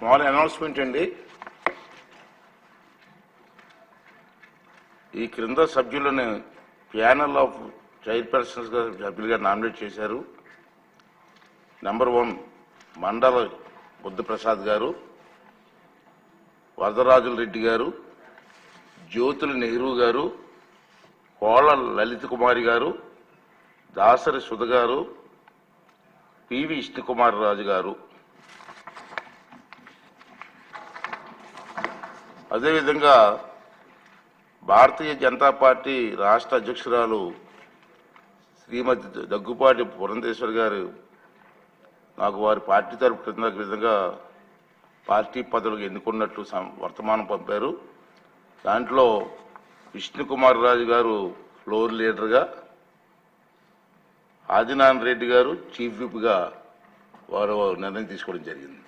Small announcement అండి. ఈ క్రింద సభ్యులను ప్యానల్ ఆఫ్ చైర్పర్సన్స్గా సభ్యులుగా నామినేట్ చేశారు. నెంబర్ వన్ మండల బుద్ధప్రసాద్ గారు వరదరాజుల రెడ్డి గారు జ్యోతుల నెహ్రూ గారు కోళ్ళ లలిత కుమారి గారు దాసరి సుధ గారు పివి విష్ణుకుమార్ రాజు గారు. అదేవిధంగా భారతీయ జనతా పార్టీ రాష్ట్ర అధ్యక్షురాలు శ్రీమతి దగ్గుపాటి పురంధేశ్వర్ గారు నాకు వారి పార్టీ తరపు క్రింద విధంగా పార్టీ పదవులకు ఎన్నుకున్నట్టు వర్తమానం పంపారు. దాంట్లో విష్ణుకుమార్ రాజు గారు ఫ్లోర్ లీడర్గా ఆదినారాయణ రెడ్డి గారు చీఫ్ విప్గా వారు నిర్ణయం తీసుకోవడం జరిగింది.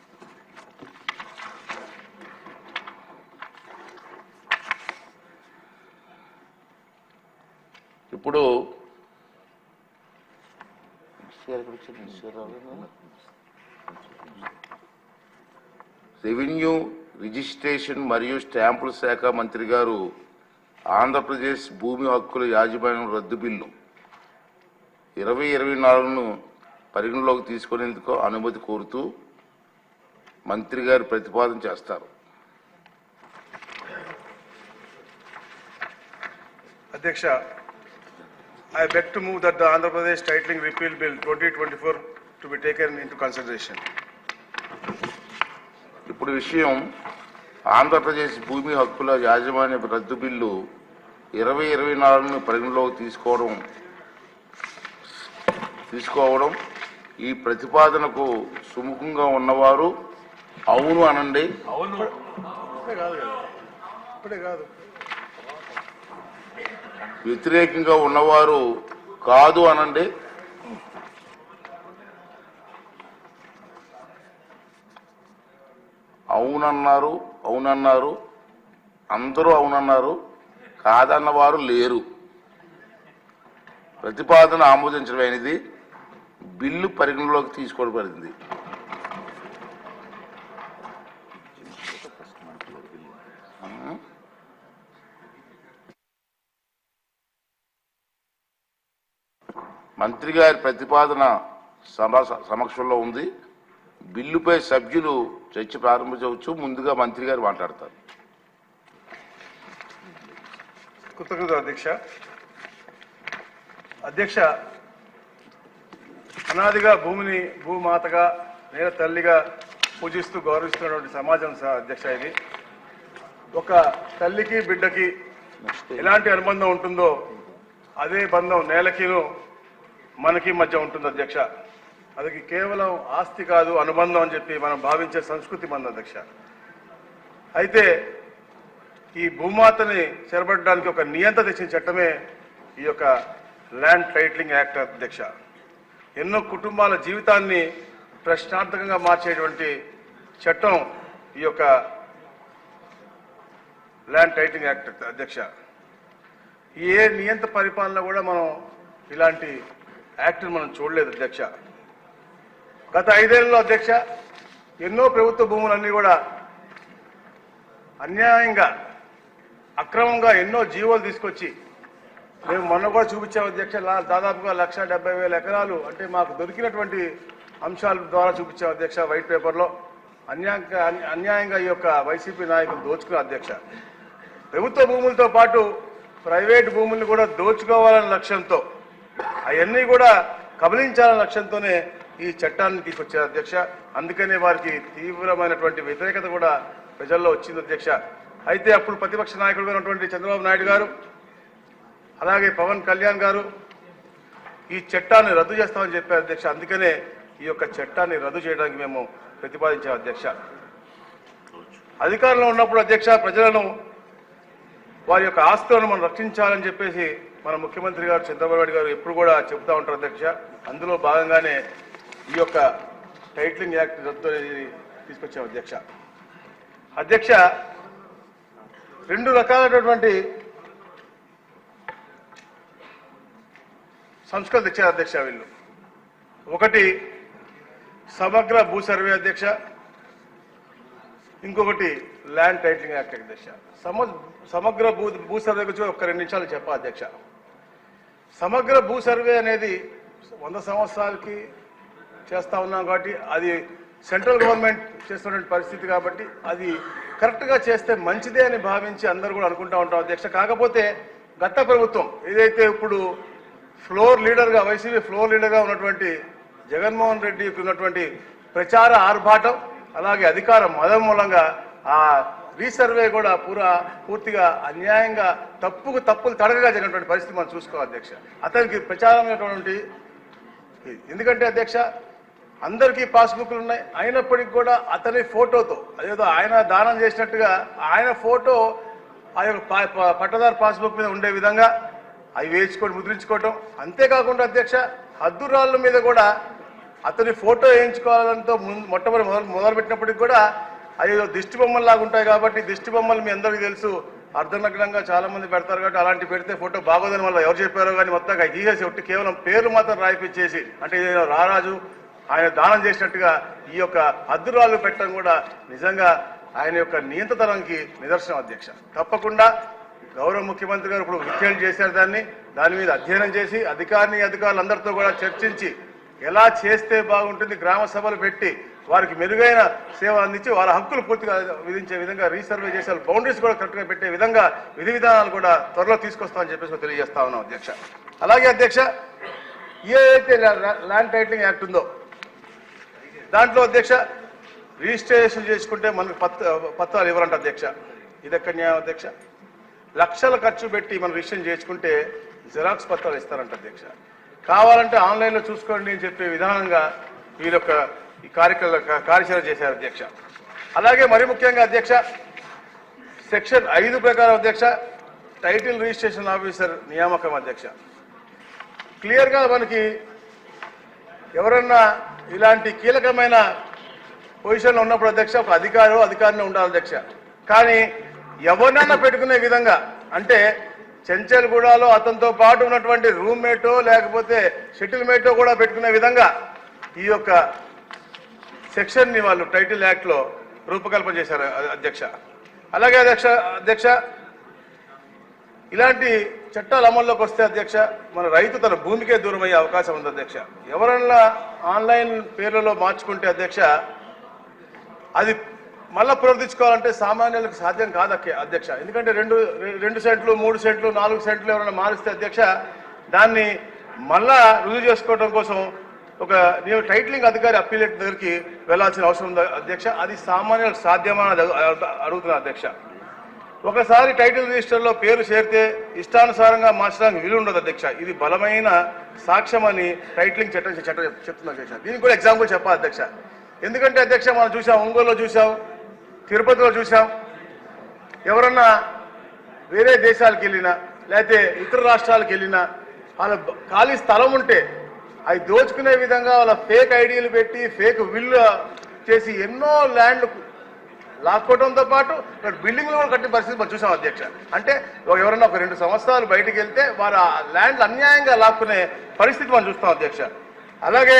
ఇప్పుడు రెవెన్యూ రిజిస్ట్రేషన్ మరియు స్టాంపుల శాఖ మంత్రి గారు ఆంధ్రప్రదేశ్ భూమి హక్కుల యాజమాన్యం రద్దు బిల్లు ఇరవై ఇరవై నాలుగును పరిగణలోకి తీసుకునేందుకు అనుమతి కోరుతూ మంత్రి గారు ప్రతిపాదన చేస్తారు. అధ్యక్ష I beg to move that the Andhra Pradesh Titling Repeal Bill 2024 to be taken into consideration. ఇప్పుడు విషయం ఆంధ్రప్రదేశ్ భూమి హక్కుల యాజమాన్య రద్దు బిల్లు ఇరవై ఇరవై నాలుగును పరిగణలోకి తీసుకోవడం తీసుకోవడం ఈ ప్రతిపాదనకు సుముఖంగా ఉన్నవారు అవును అనండి. ఇప్పుడే కాదు కదా. ఇప్పుడే కాదు. వ్యతిరేకంగా ఉన్నవారు కాదు అనండి. అవునన్నారు అవునన్నారు అందరూ అవునన్నారు కాదన్న వారు లేరు. ప్రతిపాదన ఆమోదించడమైనది బిల్లు పరిగణలోకి తీసుకోబడింది. మంత్రి గారి ప్రతిపాదన సమక్షంలో ఉంది. బిల్లుపై సభ్యులు చర్చ ప్రారంభించవచ్చు. ముందుగా మంత్రి గారు మాట్లాడతారు. కృతజ్ఞత అధ్యక్ష. అధ్యక్ష అనాదిగా భూమిని భూమాతగా నేల తల్లిగా పూజిస్తూ గౌరవిస్తున్నటువంటి సమాజం అధ్యక్ష ఇది. ఒక తల్లికి బిడ్డకి ఎలాంటి అనుబంధం ఉంటుందో అదే బంధం నేలకిను మనకి మధ్య ఉంటుంది అధ్యక్ష. అది కేవలం ఆస్తి కాదు అనుబంధం అని చెప్పి మనం భావించే సంస్కృతి మన అధ్యక్ష. అయితే ఈ భూమాతని చేరబడడానికి ఒక నియంత తెచ్చిన చట్టమే ఈ యొక్క ల్యాండ్ టైట్లింగ్ యాక్ట్ అధ్యక్ష. ఎన్నో కుటుంబాల జీవితాన్ని ప్రశ్నార్థకంగా మార్చేటువంటి చట్టం ఈ యొక్క ల్యాండ్ టైటింగ్ యాక్ట్ అధ్యక్ష. ఏ నియంత్ర పరిపాలన కూడా మనం ఇలాంటి యాక్ట్ మనం చూడలేదు అధ్యక్ష. గత ఐదేళ్ళలో అధ్యక్ష ఎన్నో ప్రభుత్వ భూములన్నీ కూడా అన్యాయంగా అక్రమంగా ఎన్నో జీవోలు తీసుకొచ్చి మేము మొన్న కూడా చూపించాం అధ్యక్ష దాదాపుగా లక్ష డెబ్బై వేల ఎకరాలు అంటే మాకు దొరికినటువంటి అంశాల ద్వారా చూపించాం అధ్యక్ష వైట్ పేపర్లో. అన్యాయంగా అన్యాయంగా ఈ యొక్క వైసీపీ నాయకులు దోచుకున్న అధ్యక్ష. ప్రభుత్వ భూములతో పాటు ప్రైవేట్ భూముల్ని కూడా దోచుకోవాలనే లక్ష్యంతో అవన్నీ కూడా కబలించాలనే లక్ష్యంతోనే ఈ చట్టాన్ని తీసుకొచ్చారు అధ్యక్ష. అందుకనే వారికి తీవ్రమైనటువంటి వ్యతిరేకత కూడా ప్రజల్లో వచ్చింది అధ్యక్ష. అయితే అప్పుడు ప్రతిపక్ష నాయకుడు అయినటువంటి చంద్రబాబు నాయుడు గారు అలాగే పవన్ కళ్యాణ్ గారు ఈ చట్టాన్ని రద్దు చేస్తామని చెప్పారు అధ్యక్ష. అందుకనే ఈ యొక్క చట్టాన్ని రద్దు చేయడానికి మేము ప్రతిపాదించాం అధ్యక్ష. అధికారంలో ఉన్నప్పుడు అధ్యక్ష ప్రజలను వారి యొక్క ఆస్తులను మనం రక్షించాలని చెప్పేసి మన ముఖ్యమంత్రి గారు చంద్రబాబు నాయుడు గారు ఎప్పుడు కూడా చెబుతూ ఉంటారు అధ్యక్ష. అందులో భాగంగానే ఈ యొక్క టైటిలింగ్ యాక్ట్ రద్దు అనేది తీసుకొచ్చాం అధ్యక్ష. అధ్యక్ష రెండు రకాలైనటువంటి సంస్కృతి తెచ్చారు అధ్యక్ష వీళ్ళు. ఒకటి సమగ్ర భూ సర్వే అధ్యక్ష. ఇంకొకటి ల్యాండ్ టైటిలింగ్ యాక్ట్ అధ్యక్ష. సమ సమగ్ర భూ భూ సర్వే గురించి ఒక రెండు నిమిషాలు చెప్పా అధ్యక్ష. సమగ్ర భూ సర్వే అనేది వంద సంవత్సరాలకి చేస్తూ ఉన్నాం కాబట్టి అది సెంట్రల్ గవర్నమెంట్ చేస్తున్నటువంటి పరిస్థితి కాబట్టి అది కరెక్ట్గా చేస్తే మంచిదే అని భావించి అందరూ కూడా అనుకుంటా ఉంటాం. అధ్యక్ష కాకపోతే గత ప్రభుత్వం ఏదైతే ఇప్పుడు ఫ్లోర్ లీడర్గా వైసీపీ ఫ్లోర్ లీడర్గా ఉన్నటువంటి జగన్మోహన్ రెడ్డికి ఉన్నటువంటి ప్రచార ఆర్భాటం అలాగే అధికార మదం మూలంగా ఆ రీసర్వే కూడా పూరా పూర్తిగా అన్యాయంగా తప్పుకు తప్పులు తడగగా జరిగినటువంటి పరిస్థితి మనం చూసుకోవాలి అధ్యక్ష. అతనికి ప్రచారమైనటువంటి ఎందుకంటే అధ్యక్ష అందరికీ పాస్బుక్లు ఉన్నాయి. అయినప్పటికీ కూడా అతని ఫోటోతో అదేదో ఆయన దానం చేసినట్టుగా ఆయన ఫోటో ఆ యొక్క పట్టదారు పాస్బుక్ మీద ఉండే విధంగా అవి వేయించుకోవడం ముద్రించుకోవటం. అంతేకాకుండా అధ్యక్ష హద్దురాళ్ళ మీద కూడా అతని ఫోటో వేయించుకోవాలంతో ముందు మొట్టమొదటి మొదలు మొదలుపెట్టినప్పటికి కూడా అయ్యో దిష్టి బొమ్మల్లాగా ఉంటాయి కాబట్టి దిష్టి బొమ్మలు మీ అందరికీ తెలుసు. అర్ధనగ్నంగా చాలా మంది పెడతారు కాబట్టి అలాంటి పెడితే ఫోటో బాగోదని వల్ల ఎవరు చెప్పారో కానీ మొత్తం తీసేసి ఒట్టి కేవలం పేర్లు మాత్రం రాయిపించేసి అంటే రారాజు ఆయన దానం చేసినట్టుగా ఈ యొక్క అద్దురాలు పెట్టడం కూడా నిజంగా ఆయన యొక్క నియంత్రణకి నిదర్శనం అధ్యక్ష. తప్పకుండా గౌరవ ముఖ్యమంత్రి గారు ఇప్పుడు విఖ్యాలు చేశారు దాన్ని. దాని మీద అధ్యయనం చేసి అధికారిని అధికారులందరితో కూడా చర్చించి ఎలా చేస్తే బాగుంటుంది గ్రామ సభలు పెట్టి వారికి మెరుగైన సేవ అందించి వాళ్ళ హక్కులు పూర్తిగా విధించే విధంగా రీసర్వే చేసే బౌండరీస్ కూడా కరెక్ట్గా పెట్టే విధంగా విధి విధానాలు కూడా త్వరలో తీసుకొస్తామని చెప్పేసి తెలియజేస్తా ఉన్నాం అధ్యక్ష. అలాగే అధ్యక్ష ఏదైతే ల్యాండ్ టైటిలింగ్ యాక్ట్ ఉందో దాంట్లో అధ్యక్ష రిజిస్ట్రేషన్ చేసుకుంటే మనకు పత్ర పత్రాలు ఇవ్వరంట అధ్యక్ష. ఇదెక్కడ న్యాయం అధ్యక్ష? లక్షల ఖర్చు పెట్టి మనం రిజిస్ట్రేషన్ చేసుకుంటే జిరాక్స్ పత్రాలు ఇస్తారంట అధ్యక్ష. కావాలంటే ఆన్లైన్లో చూసుకోండి అని చెప్పే విధానంగా వీరి యొక్క ఈ కార్యక్రమ కార్యాచరణ చేశారు అధ్యక్ష. అలాగే మరి ముఖ్యంగా అధ్యక్ష సెక్షన్ ఐదు ప్రకారం అధ్యక్ష టైటిల్ రిజిస్ట్రేషన్ ఆఫీసర్ నియామకం అధ్యక్ష. క్లియర్గా మనకి ఎవరన్నా ఇలాంటి కీలకమైన పొజిషన్లో ఉన్నప్పుడు అధ్యక్ష ఒక అధికారి అధికారిని ఉండాలి అధ్యక్ష. కానీ ఎవరినన్నా పెట్టుకునే విధంగా అంటే చెంచల్గూడలో అతనితో పాటు ఉన్నటువంటి రూమ్మేటో లేకపోతే షటిల్ మేటో కూడా పెట్టుకునే విధంగా ఈ యొక్క సెక్షన్ని వాళ్ళు టైటిల్ యాక్ట్లో రూపకల్పన చేశారు అధ్యక్ష. అలాగే అధ్యక్ష అధ్యక్ష ఇలాంటి చట్టాలు అమల్లోకి వస్తే అధ్యక్ష మన రైతు తన భూమికే దూరం అయ్యే అవకాశం ఉంది అధ్యక్ష. ఎవరన్నా ఆన్లైన్ పేర్లలో మార్చుకుంటే అధ్యక్ష అది మళ్ళా పునరుద్ధరించుకోవాలంటే సామాన్యులకు సాధ్యం కాదు అధ్యక్ష. ఎందుకంటే రెండు రెండు సెంట్లు మూడు సెంట్లు నాలుగు సెంట్లు ఎవరైనా మారిస్తే అధ్యక్ష దాన్ని మళ్ళా రుజువు చేసుకోవడం కోసం ఒక నేను టైటిలింగ్ అధికారి అప్పీలేట్ దగ్గరికి వెళ్ళాల్సిన అవసరం ఉంది అధ్యక్ష. అది సామాన్యులకు సాధ్యమా అడుగుతున్నా అధ్యక్ష. ఒకసారి టైటిల్ రిజిస్టర్లో పేరు చేరితే ఇష్టానుసారంగా మార్చడానికి వీలు ఉండదు అధ్యక్ష. ఇది బలమైన సాక్ష్యం అని టైటిలింగ్ చట్టం చట్టం చెప్తుంది అధ్యక్ష. దీనికి కూడా ఎగ్జాంపుల్ చెప్పాలి అధ్యక్ష. ఎందుకంటే అధ్యక్ష మనం చూసాం ఒంగోలులో చూసాం తిరుపతిలో చూసాం ఎవరన్నా వేరే దేశాలకు వెళ్ళినా లేకపోతే ఇతర రాష్ట్రాలకు వెళ్ళినా వాళ్ళ ఖాళీ స్థలం ఉంటే అవి దోచుకునే విధంగా వాళ్ళ ఫేక్ ఐడీలు పెట్టి ఫేక్ విల్లు చేసి ఎన్నో ల్యాండ్లు లాక్కోవడంతో పాటు ఇక్కడ బిల్డింగ్లు కూడా కట్టిన పరిస్థితి మనం చూసాం అధ్యక్ష. అంటే ఎవరన్నా ఎవరైనా ఒక రెండు సంవత్సరాలు బయటకు వెళ్తే వారు ఆ ల్యాండ్లు అన్యాయంగా లాక్కునే పరిస్థితి మనం చూస్తాం అధ్యక్ష. అలాగే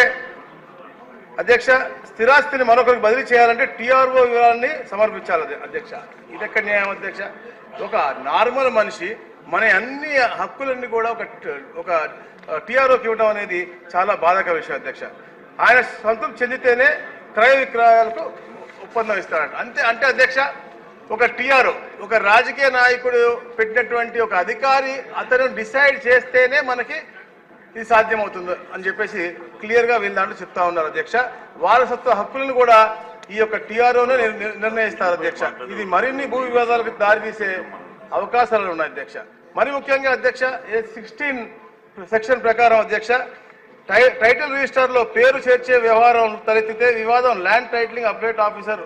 అధ్యక్ష స్థిరాస్తిని మరొకరికి బదిలీ చేయాలంటే టీఆర్ఓ వివరాన్ని సమర్పించాలి అధ్యక్ష. ఇది ఎక్కడ న్యాయం అధ్యక్ష? ఒక నార్మల్ మనిషి మన అన్ని హక్కులన్నీ కూడా ఒక ఒక టీఆర్ఓకి ఇవ్వడం అనేది చాలా బాధాకర విషయం అధ్యక్ష. ఆయన సంతృప్తి చెందితేనే క్రయ విక్రయాలకు ఒప్పందం ఇస్తారంట. అంతే అంటే అధ్యక్ష ఒక టీఆర్ఓ ఒక రాజకీయ నాయకుడు పెట్టినటువంటి ఒక అధికారి అతను డిసైడ్ చేస్తేనే మనకి ఇది సాధ్యమవుతుంది అని చెప్పేసి క్లియర్గా వీళ్ళ దాంట్లో చెప్తా ఉన్నారు అధ్యక్ష. వారసత్వ హక్కులను కూడా ఈ యొక్క టీఆర్ఓనే నిర్ణయిస్తారు అధ్యక్ష. ఇది మరిన్ని భూ వివాదాలకు దారితీసే అవకాశాలు ఉన్నాయి అధ్యక్ష. మరి ముఖ్యంగా అధ్యక్ష సిక్స్టీన్ సెక్షన్ ప్రకారం అధ్యక్ష టై- టైటిల్ రిజిస్టర్లో పేరు చేర్చే వ్యవహారం తలెత్తితే వివాదం ల్యాండ్ టైటిలింగ్ అప్డేట్ ఆఫీసర్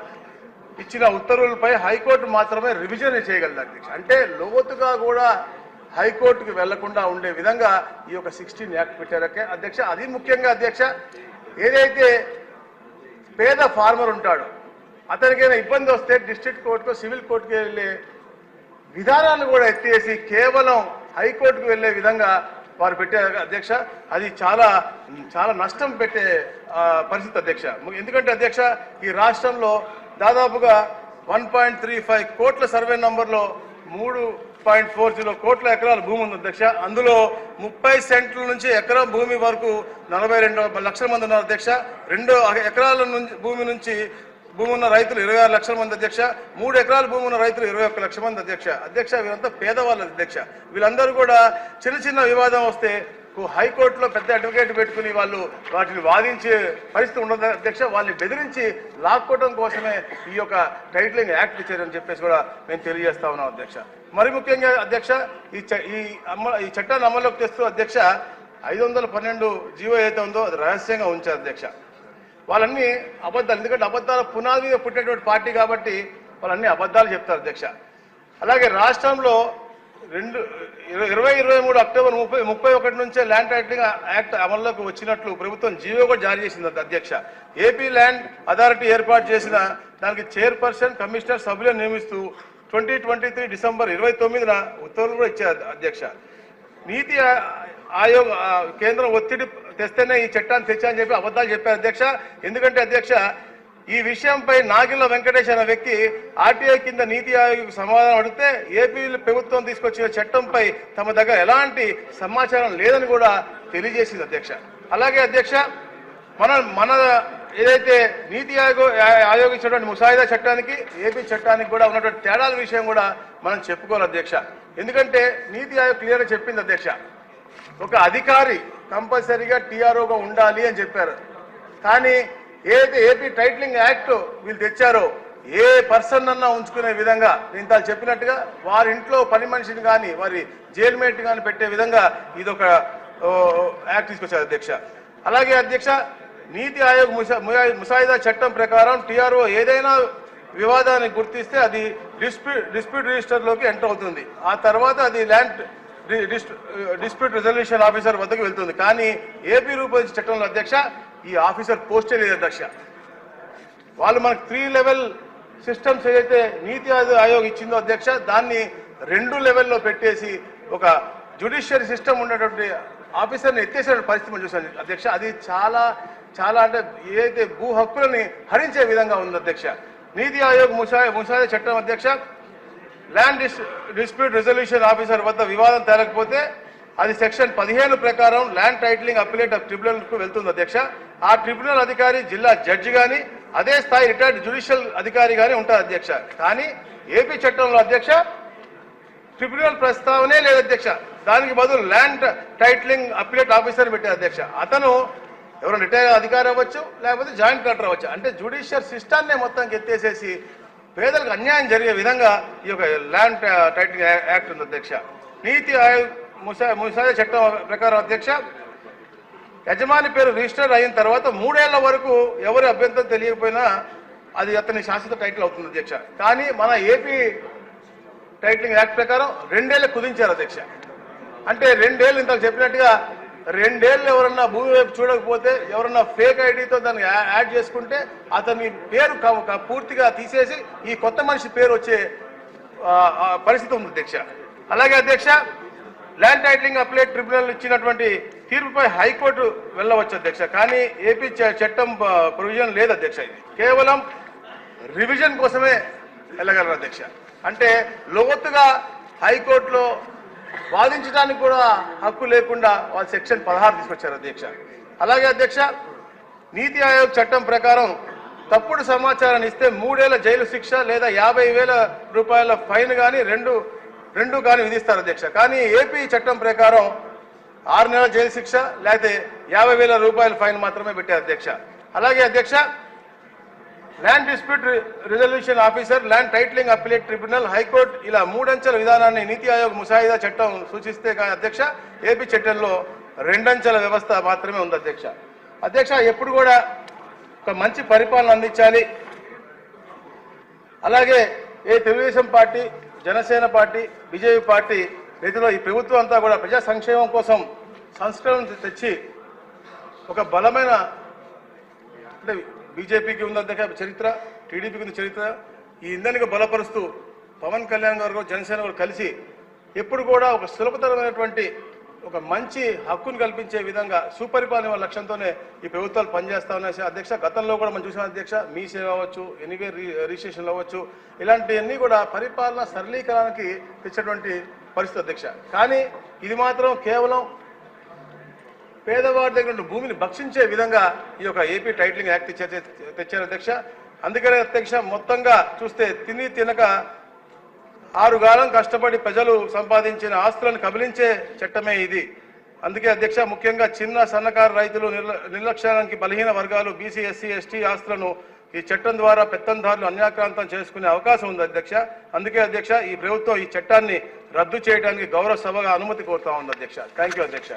ఇచ్చిన ఉత్తర్వులపై హైకోర్టు మాత్రమే రివిజన్ చేయగలదు అధ్యక్ష. అంటే లోతుగా కూడా హైకోర్టుకి వెళ్ళకుండా ఉండే విధంగా ఈ యొక్క సిక్స్టీన్ యాక్ట్ పెట్టారకే. అధ్యక్ష అది ముఖ్యంగా అధ్యక్ష ఏదైతే పేద ఫార్మర్ ఉంటాడో అతనికైనా ఇబ్బంది వస్తే డిస్ట్రిక్ట్ కోర్టుకు సివిల్ కోర్టుకు వెళ్ళే విధానాలు కూడా ఎత్తేసి కేవలం హైకోర్టుకు వెళ్ళే విధంగా వారు పెట్టే అధ్యక్ష. అది చాలా చాలా నష్టం పెట్టే పరిస్థితి అధ్యక్ష. ఎందుకంటే అధ్యక్ష ఈ రాష్ట్రంలో దాదాపుగా వన్ పాయింట్ త్రీ ఫైవ్ కోట్ల సర్వే నంబర్లో మూడు పాయింట్ ఫోర్ జీరో కోట్ల ఎకరాల భూమి ఉంది అధ్యక్ష. అందులో ముప్పై సెంట్ల నుంచి ఎకరం భూమి వరకు నలభై రెండు లక్షల మంది ఉన్నారు అధ్యక్ష. రెండు ఎకరాల నుంచి భూమి నుంచి భూమి ఉన్న రైతులు ఇరవై ఆరు లక్షల మంది అధ్యక్ష. మూడు ఎకరాల భూమి ఉన్న రైతులు ఇరవై ఒక్క లక్షల మంది అధ్యక్ష. అధ్యక్ష వీరంతా పేదవాళ్ళు అధ్యక్ష. వీళ్ళందరూ కూడా చిన్న చిన్న వివాదం వస్తే హైకోర్టులో పెద్ద అడ్వకేట్ పెట్టుకుని వాళ్ళు వాటిని వాదించే పరిస్థితి ఉండదు అధ్యక్ష వాళ్ళని బెదిరించి లాక్కోవడం కోసమే ఈ యొక్క టైటిలింగ్ యాక్ట్ ఇచ్చారని చెప్పేసి కూడా మేము తెలియజేస్తా ఉన్నాం అధ్యక్ష. మరి ముఖ్యంగా అధ్యక్ష ఈ ఈ అమ ఈ చట్టాన్ని అమల్లోకి తెస్తూ అధ్యక్ష ఐదు వందల పన్నెండు జీవో ఏదైతే ఉందో అది రహస్యంగా ఉంచారు అధ్యక్ష. వాళ్ళన్నీ అబద్ధాలు ఎందుకంటే అబద్ధాల పునాది మీద పుట్టినటువంటి పార్టీ కాబట్టి వాళ్ళన్నీ అబద్ధాలు చెప్తారు అధ్యక్ష. అలాగే రాష్ట్రంలో రెండు ఇరవై- ఇరవై ఇరవై మూడు అక్టోబర్ ముప్పై ముప్పై ఒకటి నుంచే ల్యాండ్ టైటిలింగ్ యాక్ట్ అమల్లోకి వచ్చినట్లు ప్రభుత్వం జీవో కూడా జారీ చేసింది అధ్యక్ష. ఏపీ ల్యాండ్ అథారిటీ ఏర్పాటు చేసిన దానికి చైర్పర్సన్ కమిషనర్ సభ్యులను నియమిస్తూ ట్వంటీ ట్వంటీ త్రీ డిసెంబర్ ఇరవై తొమ్మిదిన ఉత్తర్వులు కూడా ఇచ్చారు అధ్యక్ష. నీతి ఆయోగ్ కేంద్రం ఒత్తిడి తెస్తేనే ఈ చట్టాన్ని తెచ్చారని చెప్పి అబద్ధాలు చెప్పారు అధ్యక్ష. ఎందుకంటే అధ్యక్ష ఈ విషయంపై నాగిల్ల వెంకటేష్ అనే వ్యక్తి ఆర్టీఐ కింద నీతి ఆయోగ్ సమాధానం అడిగితే ఏపీ ప్రభుత్వం తీసుకొచ్చిన చట్టంపై తమ దగ్గర ఎలాంటి సమాచారం లేదని కూడా తెలియజేసింది అధ్యక్ష. అలాగే అధ్యక్ష మన మన ఏదైతే నీతి ఆయోగ ఆయోగ్ ఇచ్చినటువంటి ముసాయిదా చట్టానికి ఏపీ చట్టానికి కూడా ఉన్నటువంటి తేడాల విషయం కూడా మనం చెప్పుకోవాలి అధ్యక్ష. ఎందుకంటే నీతి ఆయోగ్ క్లియర్గా చెప్పింది అధ్యక్ష. ఒక అధికారి కంపల్సరీగా టీఆర్ఓగా ఉండాలి అని చెప్పారు. కానీ ఏదైతే ఏపీ టైటిలింగ్ యాక్ట్ వీళ్ళు తెచ్చారో ఏ పర్సన్ అన్నా ఉంచుకునే విధంగా నేను తాను చెప్పినట్టుగా వారి ఇంట్లో పని మనిషిని కానీ వారి జైల్ మేట్ కానీ పెట్టే విధంగా ఇది ఒక యాక్ట్ తీసుకొచ్చారు అధ్యక్ష. అలాగే అధ్యక్ష నీతి ఆయోగ్ ముయా- ముసాయిదా చట్టం ప్రకారం టీఆర్ఓ ఏదైనా వివాదాన్ని గుర్తిస్తే అది డిస్ప్యూట్ డిస్ప్యూట్ రిజిస్టర్లోకి ఎంటర్ అవుతుంది. ఆ తర్వాత అది ల్యాండ్ డిస్ప్యూట్ రిజల్యూషన్ ఆఫీసర్ వద్దకు వెళ్తుంది. కానీ ఏపీ రూపొందించిన చట్టంలో అధ్యక్ష ఈ ఆఫీసర్ పోస్టే లేదు అధ్యక్ష. వాళ్ళు మనకు త్రీ లెవెల్ సిస్టమ్స్ ఏదైతే నీతి ఆయోగ్ ఇచ్చిందో అధ్యక్ష దాన్ని రెండు లెవెల్లో పెట్టేసి ఒక జ్యుడిషియరీ సిస్టమ్ ఉన్నటువంటి ఆఫీసర్ని ఎత్తేసిన పరిస్థితి మనం చూసాం అధ్యక్ష. అది చాలా చాలా అంటే ఏదైతే భూ హక్కులని హరించే విధంగా ఉంది అధ్యక్ష. నీతి ఆయోగ్ ముసా ముసాయిదా చట్టం అధ్యక్ష. Land dis dispute resolution officer వద్ద వివాదం తేలకపోతే అది సెక్షన్ పదిహేను ప్రకారం ల్యాండ్ టైటిలింగ్ అప్పిలేట్ ట్రిబ్యునల్కు వెళ్తుంది అధ్యక్ష. ఆ ట్రిబ్యునల్ అధికారి జిల్లా జడ్జి గాని అదే స్థాయి రిటైర్డ్ జ్యుడిషియల్ అధికారి గాని ఉంటారు అధ్యక్ష. కానీ ఏపీ చట్టంలో అధ్యక్ష ట్రిబ్యునల్ ప్రస్తావనే లేదు అధ్యక్ష. దానికి బదులు ల్యాండ్ టైటిలింగ్ అప్పిలేట్ ఆఫీసర్ పెట్టారు అధ్యక్ష. అతను ఎవరు రిటైర్ అధికారి అవ్వచ్చు లేకపోతే జాయింట్ కలెక్టర్ అవ్వచ్చు. అంటే జ్యుడిషియల్ సిస్టాన్నే మొత్తం ఎత్తేసేసి పేదలకు అన్యాయం జరిగే విధంగా ఈ యొక్క ల్యాండ్ టైటిలింగ్ యాక్ట్ ఉంది అధ్యక్ష. నీతి ఆయోగ్ ముసా ముసాయి చట్టం ప్రకారం అధ్యక్ష యజమాని పేరు రిజిస్టర్ అయిన తర్వాత మూడేళ్ళ వరకు ఎవరి అభ్యంతరం తెలియకపోయినా అది అతని శాశ్వత టైటిల్ అవుతుంది అధ్యక్ష. కానీ మన ఏపీ టైటిలింగ్ యాక్ట్ ప్రకారం రెండేళ్ళు కుదించారు అధ్యక్ష. అంటే రెండేళ్ళు ఇంతకు చెప్పినట్టుగా రెండేళ్ళు ఎవరన్నా భూమి వైపు చూడకపోతే ఎవరన్నా ఫేక్ ఐడితో దాన్ని యాడ్ చేసుకుంటే అతని పేరు పూర్తిగా తీసేసి ఈ కొత్త మనిషి పేరు వచ్చే పరిస్థితి ఉంది అధ్యక్ష. అలాగే అధ్యక్ష ల్యాండ్ టైటిలింగ్ అప్లేట్ ట్రిబ్యునల్ ఇచ్చినటువంటి తీర్పుపై హైకోర్టు వెళ్ళవచ్చు అధ్యక్ష. కానీ ఏపీ చట్టం ప్రొవిజన్ లేదు అధ్యక్ష ఇది. కేవలం రివిజన్ కోసమే వెళ్ళగలరు అధ్యక్ష. అంటే లోతుగా హైకోర్టులో వాదించడానికి కూడా హక్కు లేకుండా వాళ్ళు సెక్షన్ పదహారు తీసుకొచ్చారు అధ్యక్ష. అలాగే అధ్యక్ష నీతి ఆయోగ్ చట్టం ప్రకారం తప్పుడు సమాచారాన్ని ఇస్తే మూడేళ్ళ జైలు శిక్ష లేదా యాభై వేల రూపాయల ఫైన్ కానీ రెండు రెండు కానీ విధిస్తారు అధ్యక్ష. కానీ ఏపీ చట్టం ప్రకారం ఆరు నెలల జైలు శిక్ష లేకపోతే యాభై వేల రూపాయల ఫైన్ మాత్రమే పెట్టారు అధ్యక్ష. అలాగే అధ్యక్ష land dispute resolution officer land titling appellate tribunal high court ఇలా మూడంచెల విధానాన్ని నీతి ఆయోగ్ ముసాయిదా చట్టం సూచిస్తే కానీ అధ్యక్ష ఏపీ చట్టంలో రెండంచెల వ్యవస్థ మాత్రమే ఉంది అధ్యక్ష. అధ్యక్ష ఎప్పుడు కూడా ఒక మంచి పరిపాలన అందించాలి. అలాగే ఏ Telugu Desam party Janasena party BJP party రీతిలో ఈ ప్రభుత్వం అంతా కూడా ప్రజా సంక్షేమం కోసం సంస్కరణ తెచ్చి ఒక బలమైన అంటే బీజేపీకి ఉంది చరిత్ర టీడీపీకి ఉన్న చరిత్ర ఈ ఇంధనిగా బలపరుస్తూ పవన్ కళ్యాణ్ గారు జనసేన గారు కలిసి ఎప్పుడు కూడా ఒక సులభతరమైనటువంటి ఒక మంచి హక్కును కల్పించే విధంగా సుపరిపాలన లక్ష్యంతోనే ఈ ప్రభుత్వాలు పనిచేస్తా ఉన్నాయి. అధ్యక్ష గతంలో కూడా మనం చూసాం అధ్యక్ష మీ సేవ అవ్వచ్చు ఎనీవే రిజిస్ట్రేషన్లు అవ్వచ్చు ఇలాంటివన్నీ కూడా పరిపాలన సరళీకరణకి తెచ్చినటువంటి పరిస్థితి అధ్యక్ష. కానీ ఇది మాత్రం కేవలం పేదవాడి దగ్గర భూమిని భక్షించే విధంగా ఈ యొక్క ఏపీ టైటిలింగ్ యాక్ట్ తెచ్చే- తెచ్చారు అధ్యక్ష. అందుకనే అధ్యక్ష మొత్తంగా చూస్తే తిని తినక ఆరుగాలం కష్టపడి ప్రజలు సంపాదించిన ఆస్తులను కబిలించే చట్టమే ఇది. అందుకే అధ్యక్ష ముఖ్యంగా చిన్న సన్నకారు రైతులు నిర్ల- నిర్లక్ష్యానికి బలహీన వర్గాలు బీసీ ఎస్సీ ఎస్టీ ఆస్తులను ఈ చట్టం ద్వారా పెత్తందారులు అన్యాక్రాంతం చేసుకునే అవకాశం ఉంది అధ్యక్ష. అందుకే అధ్యక్ష ఈ ప్రభుత్వం ఈ చట్టాన్ని రద్దు చేయడానికి గౌరవ సభగా అనుమతి కోరుతా ఉంది అధ్యక్ష. థ్యాంక్ యూ అధ్యక్ష